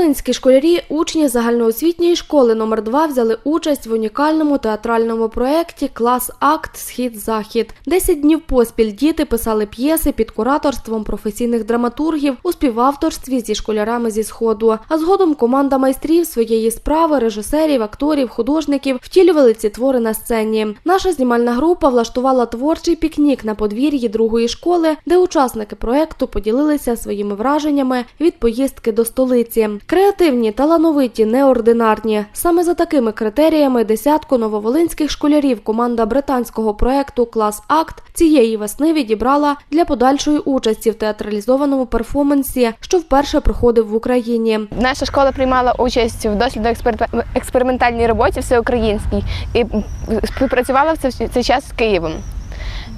Нововолинські школярі, учні загальноосвітньої школи номер 2 взяли участь в унікальному театральному проєкті Клас Акт Схід-Захід. Десять днів поспіль діти писали п'єси під кураторством професійних драматургів у співавторстві зі школярами зі сходу. А згодом команда майстрів своєї справи, режисерів, акторів, художників втілювали ці твори на сцені. Наша знімальна група влаштувала творчий пікнік на подвір'ї другої школи, де учасники проекту поділилися своїми враженнями від поїздки до столиці. Креативні, талановиті, неординарні. Саме за такими критеріями десятку нововолинських школярів команда британського проекту Клас Акт цієї весни відібрала для подальшої участі в театралізованому перформансі, що вперше проходив в Україні. Наша школа приймала участь в дослідно-експериментальній роботі всеукраїнській і співпрацювала в цей час з Києвом.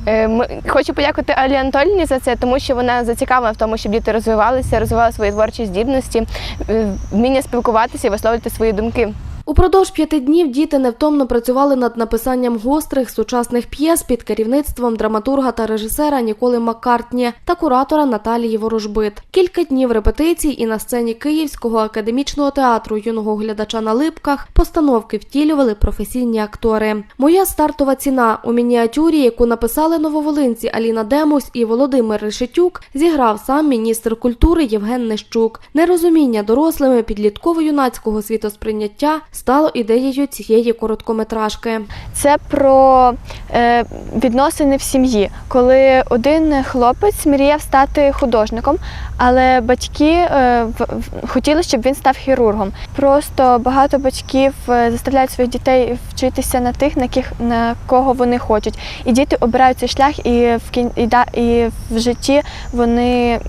Е, Хочу подякувати Алі Анатольні за це, тому що вона зацікавлена в тому, щоб діти розвивалися, розвивали свої творчі здібності, е, вміння спілкуватися і висловлювати свої думки. Упродовж п'яти днів діти невтомно працювали над написанням гострих сучасних п'єс під керівництвом драматурга та режисера Ніколи Маккартні та куратора Наталії Ворожбит. Кілька днів репетицій і на сцені Київського академічного театру юного глядача на липках постановки втілювали професійні актори. Моя стартова ціна у мініатюрі, яку написали нововолинці Аліна Демусь і Володимир Решетюк, зіграв сам міністр культури Євген Нещук. Нерозуміння дорослими підлітково-юнацького світосприйняття стало ідеєю цієї короткометражки. Це про е, відносини в сім'ї, коли один хлопець мріяв стати художником, але батьки е, в- хотіли, щоб він став хірургом. Просто багато батьків е, заставляють своїх дітей вчитися на тих, на яких на кого вони хочуть. І діти обирають цей шлях, і в кін... і, і в житті вони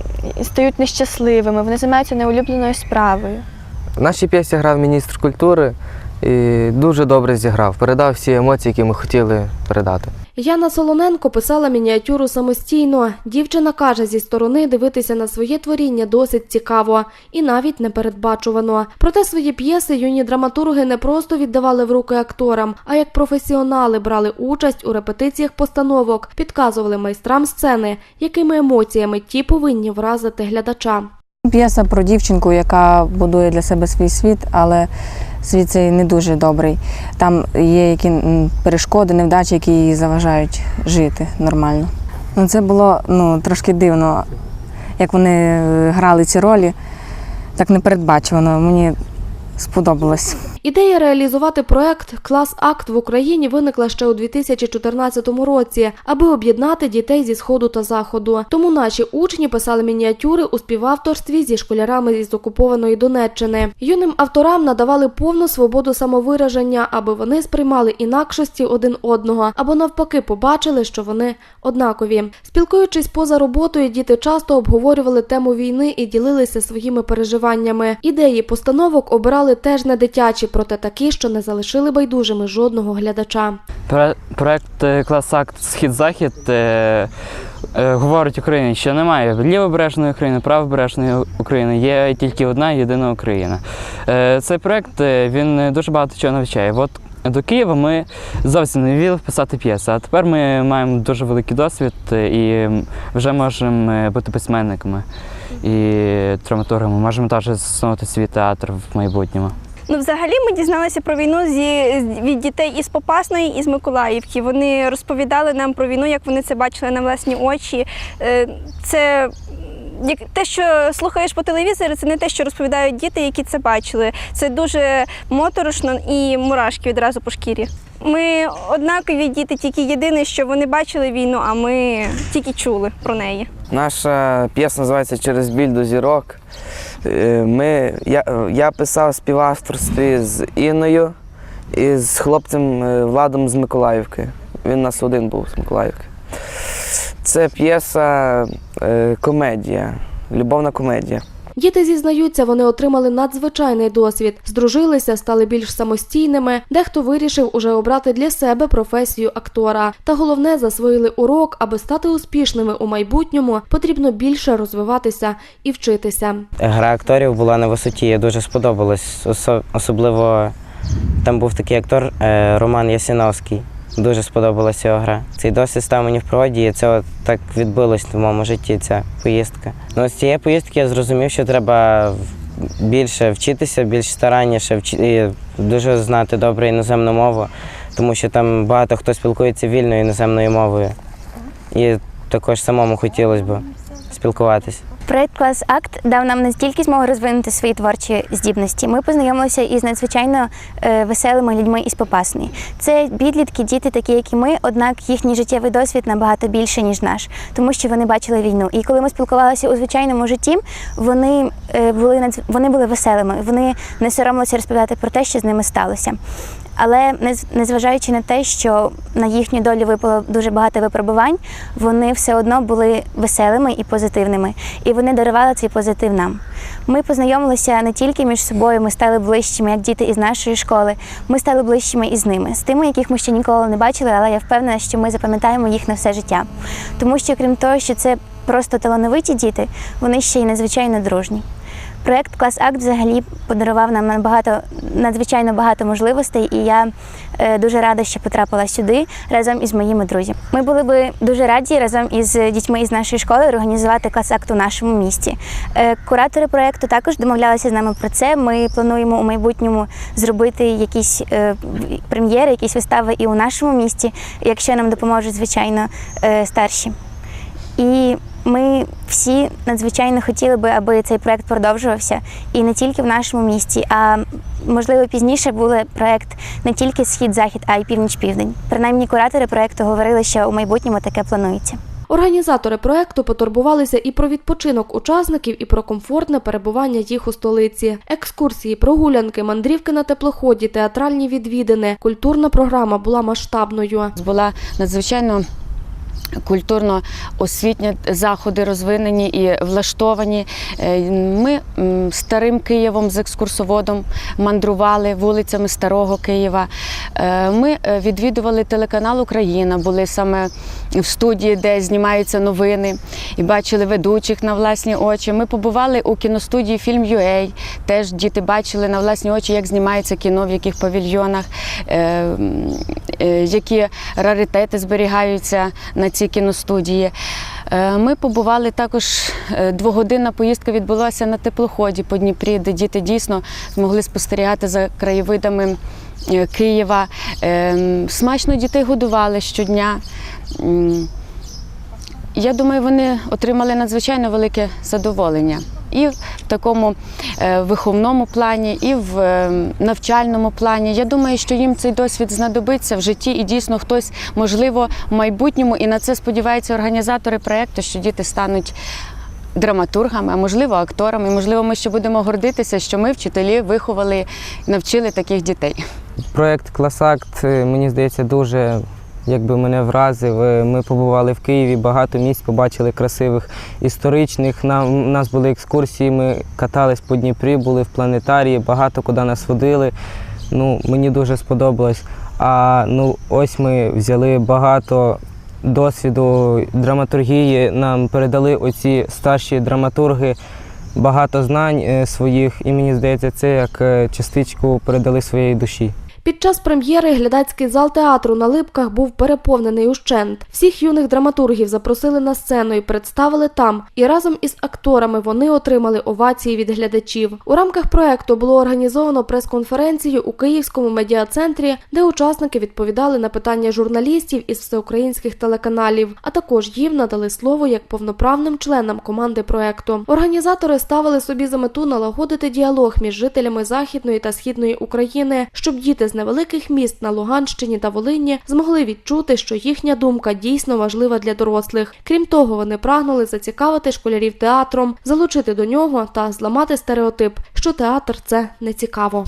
стають нещасливими, вони займаються неулюбленою справою. В нашій п'єсі грав міністр культури і дуже добре зіграв, передав всі емоції, які ми хотіли передати. Яна Солоненко писала мініатюру самостійно. Дівчина каже, зі сторони дивитися на своє творіння досить цікаво і навіть непередбачувано. Проте свої п'єси юні драматурги не просто віддавали в руки акторам, а як професіонали брали участь у репетиціях постановок, підказували майстрам сцени, якими емоціями ті повинні вразити глядача. П'єса про дівчинку, яка будує для себе свій світ, але світ цей не дуже добрий. Там є які перешкоди, невдачі, які їй заважають жити нормально. Ну, це було ну, трошки дивно, як вони е, грали ці ролі. Так непередбачувано. Мені сподобалось. Ідея реалізувати проект Клас Акт в Україні виникла ще у 2014 році, аби об'єднати дітей зі сходу та заходу. Тому наші учні писали мініатюри у співавторстві зі школярами із окупованої Донеччини. Юним авторам надавали повну свободу самовираження, аби вони сприймали інакшості один одного, або навпаки побачили, що вони однакові. Спілкуючись поза роботою, діти часто обговорювали тему війни і ділилися своїми переживаннями. Ідеї постановок обирали теж не дитячі, проте такі, що не залишили байдужими жодного глядача. Про- Проект е, Класакт Схід-Захід е, е, говорить Україні, що немає лівобережної України, правобережної України, є тільки одна єдина Україна. Цей проект він дуже багато чого навчає. От до Києва ми зовсім не вміли писати п'єси, а тепер ми маємо дуже великий досвід і вже можемо бути письменниками і драматургами. Можемо теж заснувати свій театр в майбутньому. Ну, взагалі, ми дізналися про війну зі від дітей із Попасної, і з Миколаївки. Вони розповідали нам про війну, як вони це бачили на власні очі. Е, Це як те, що слухаєш по телевізору, це не те, що розповідають діти, які це бачили. Це дуже моторошно і мурашки відразу по шкірі. Ми однакові діти, тільки єдине, що вони бачили війну, а ми тільки чули про неї. Наша п'єса називається Через біль до зірок. Е, Ми, я, я писав в співавторстві з Інною і з хлопцем е, Владом з Миколаївки. Він у нас один був з Миколаївки. Це п'єса е, комедія, любовна комедія. Діти зізнаються, вони отримали надзвичайний досвід, здружилися, стали більш самостійними. Дехто вирішив уже обрати для себе професію актора. Та головне засвоїли урок, аби стати успішними у майбутньому, потрібно більше розвиватися і вчитися. Гра акторів була на висоті, дуже сподобалось. Осо- Особливо там був такий актор е, Роман Ясиновський. Дуже сподобалася його гра. Цей досвід став мені в пригоді, і це от так відбилось в моєму житті, ця поїздка. Ну, з цієї поїздки я зрозумів, що треба більше вчитися, більш старанніше, і дуже знати добре іноземну мову, тому що там багато хто спілкується вільною іноземною мовою. І також самому хотілося б спілкуватися. Проект Клас Акт дав нам не тільки змогу розвинути свої творчі здібності. Ми познайомилися із надзвичайно е, веселими людьми із Попасної. Це підлітки, діти, такі як і ми, однак їхній життєвий досвід набагато більше ніж наш, тому що вони бачили війну. І коли ми спілкувалися у звичайному житті, вони е, були вони були веселими. Вони не соромилися розповідати про те, що з ними сталося. Але нез- незважаючи на те, що на їхню долю випало дуже багато випробувань, вони все одно були веселими і позитивними, і вони дарували цей позитив нам. Ми познайомилися не тільки між собою, ми стали ближчими, як діти із нашої школи. Ми стали ближчими із ними, з тими, яких ми ще ніколи не бачили, але я впевнена, що ми запам'ятаємо їх на все життя. Тому що, крім того, що це просто талановиті діти, вони ще й надзвичайно дружні. Проект Клас Акт взагалі подарував нам набагато надзвичайно багато можливостей, і я е, дуже рада, що потрапила сюди разом із моїми друзями. Ми були би дуже раді разом із дітьми із нашої школи організувати клас акт у нашому місті. Е, Куратори проекту також домовлялися з нами про це. Ми плануємо у майбутньому зробити якісь е, прем'єри, якісь вистави і у нашому місті, якщо нам допоможуть, звичайно, старші. І ми всі надзвичайно хотіли би, аби цей проект продовжувався і не тільки в нашому місті, а можливо пізніше був проект не тільки схід-захід, а й північ-південь. Принаймні, куратори проекту говорили, що у майбутньому таке планується. Організатори проекту потурбувалися і про відпочинок учасників, і про комфортне перебування їх у столиці. Екскурсії, прогулянки, мандрівки на теплоході, театральні відвідини. Культурна програма була масштабною. була надзвичайно. Культурно освітні заходи розвинені і влаштовані. Е, Ми старим Києвом з екскурсоводом мандрували вулицями Старого Києва. Е, Ми е, відвідували телеканал Україна, були саме в студії, де знімаються новини, і бачили ведучих на власні очі. Ми побували у кіностудії Фільм UA. Теж діти бачили на власні очі, як знімається кіно, в яких павільйонах, які раритети зберігаються на цій кіностудії. Е, Ми побували також е, двогодинна поїздка відбулася на теплоході по Дніпрі, де діти дійсно змогли спостерігати за краєвидами е, Києва. Е, Смачно дітей годували щодня. Я думаю, вони отримали надзвичайно велике задоволення і в такому е, виховному плані, і в е, навчальному плані. Я думаю, що їм цей досвід знадобиться в житті, і дійсно хтось, можливо, в майбутньому, і на це сподіваються організатори проєкту, що діти стануть. Драматургами, а можливо, акторами. Можливо, ми ще будемо гордитися, що ми, вчителі, виховали навчили таких дітей. Проєкт Класакт, е, мені здається, дуже якби мене вразив. Е, Ми побували в Києві, багато місць побачили красивих історичних. Нам, у нас були екскурсії, ми катались по Дніпрі, були в планетарії, багато куди нас водили. Ну, мені дуже сподобалось. А ну, ось ми взяли багато досвіду драматургії, нам передали оці старші драматурги багато знань е, своїх, і мені здається, це як е, частичку передали своєї душі. Під час прем'єри глядацький зал театру на Липках був переповнений ущент. Всіх юних драматургів запросили на сцену і представили там. І разом із акторами вони отримали овації від глядачів. У рамках проекту було організовано прес-конференцію у Київському медіа-центрі, де учасники відповідали на питання журналістів із всеукраїнських телеканалів, а також їм надали слово як повноправним членам команди проекту. Організатори ставили собі за мету налагодити діалог між жителями західної та східної України, щоб діти з невеликих міст на Луганщині та Волині змогли відчути, що їхня думка дійсно важлива для дорослих. Крім того, вони прагнули зацікавити школярів театром, залучити до нього та зламати стереотип, що театр це не цікаво.